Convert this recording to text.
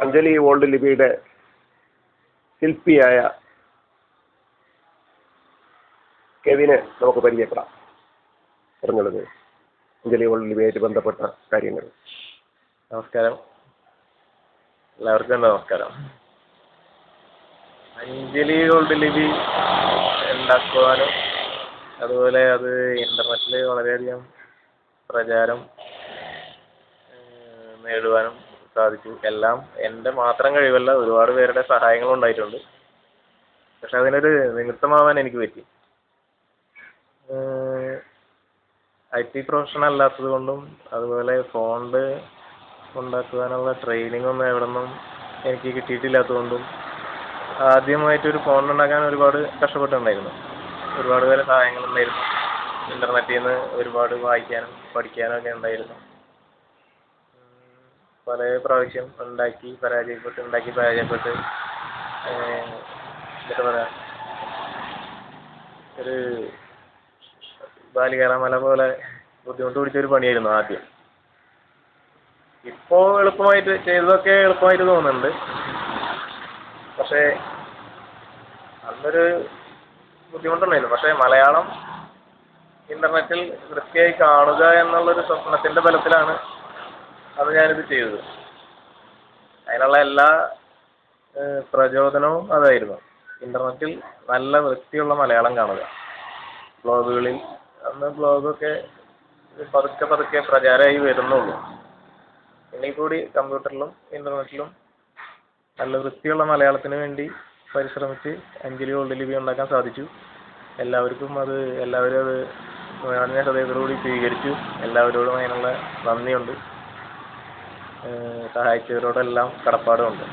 Anjali old ലിപിയുടെ ശില്പിയായ കെവിനെ നമുക്ക് പരിചയപ്പെടാം. പറഞ്ഞുള്ളത് Anjali old ലിപിയായിട്ട് ബന്ധപ്പെട്ട കാര്യങ്ങൾ. നമസ്കാരം. എല്ലാവർക്കും നമസ്കാരം. അഞ്ജലി ഓൾഡ് ലിപി ഉണ്ടാക്കുവാനും അതുപോലെ അത് ഇന്റർനെറ്റിൽ വളരെയധികം പ്രചാരം നേടുവാനും സാധിച്ചു എല്ലാം എന്റെ മാത്രം കഴിവല്ല ഒരുപാട് പേരുടെ സഹായങ്ങൾ ഉണ്ടായിട്ടുണ്ട്. പക്ഷെ അതിനൊരു നിമിത്തമാവാൻ എനിക്ക് പറ്റി. ഐ ടി പ്രൊഫഷണൽ അല്ലാത്തത് കൊണ്ടും അതുപോലെ ഫോണ്ട് ഉണ്ടാക്കുവാനുള്ള ട്രെയിനിങ് ഒന്നും എവിടെ നിന്നും എനിക്ക് കിട്ടിയിട്ടില്ലാത്തതുകൊണ്ടും ആദ്യമായിട്ട് ഒരു ഫോൺ ഉണ്ടാക്കാൻ ഒരുപാട് കഷ്ടപ്പെട്ടിട്ടുണ്ടായിരുന്നു. ഒരുപാട് പേരെ സഹായങ്ങളുണ്ടായിരുന്നു. ഇന്റർനെറ്റിൽ നിന്ന് ഒരുപാട് വായിക്കാനും പഠിക്കാനും ഒക്കെ ഉണ്ടായിരുന്നു. പല പ്രാവശ്യം ഉണ്ടാക്കി പരാജയപ്പെട്ട് ഉണ്ടാക്കി പരാജയപ്പെട്ട് എന്താ പറയുക ഒരു ബാലികേറാമല പോലെ ബുദ്ധിമുട്ട് പിടിച്ചൊരു പണിയായിരുന്നു ആദ്യം. ഇപ്പോ എളുപ്പമായിട്ട് ചെയ്തതൊക്കെ എളുപ്പമായിട്ട് തോന്നുന്നുണ്ട്. പക്ഷേ അന്നൊരു ബുദ്ധിമുട്ടുണ്ടായിരുന്നു. പക്ഷേ മലയാളം ഇന്റർനെറ്റിൽ വൃത്തിയായി കാണുക എന്നുള്ളൊരു സ്വപ്നത്തിന്റെ ബലത്തിലാണ് അത് ഞാനിത് ചെയ്തത്. അതിനുള്ള എല്ലാ പ്രചോദനവും അതായിരുന്നു. ഇന്റർനെറ്റിൽ നല്ല വൃത്തിയുള്ള മലയാളം കാണുക. ബ്ലോഗുകളിൽ അന്ന് ബ്ലോഗൊക്കെ പതുക്കെ പതുക്കെ പ്രചാരമായി വരുന്നുള്ളൂ. എങ്കിൽ കൂടി കമ്പ്യൂട്ടറിലും ഇന്റർനെറ്റിലും നല്ല വൃത്തിയുള്ള മലയാളത്തിന് വേണ്ടി പരിശ്രമിച്ച് അഞ്ജലി ഗോൾഡ് ലിപി ഉണ്ടാക്കാൻ സാധിച്ചു. എല്ലാവർക്കും അത് എല്ലാവരും അത് ഹൃദയത്തോടുകൂടി സ്വീകരിച്ചു. എല്ലാവരോടും അതിനുള്ള നന്ദിയുണ്ട്. സഹായിച്ചവരോടെല്ലാം കടപ്പാടുമുണ്ട്.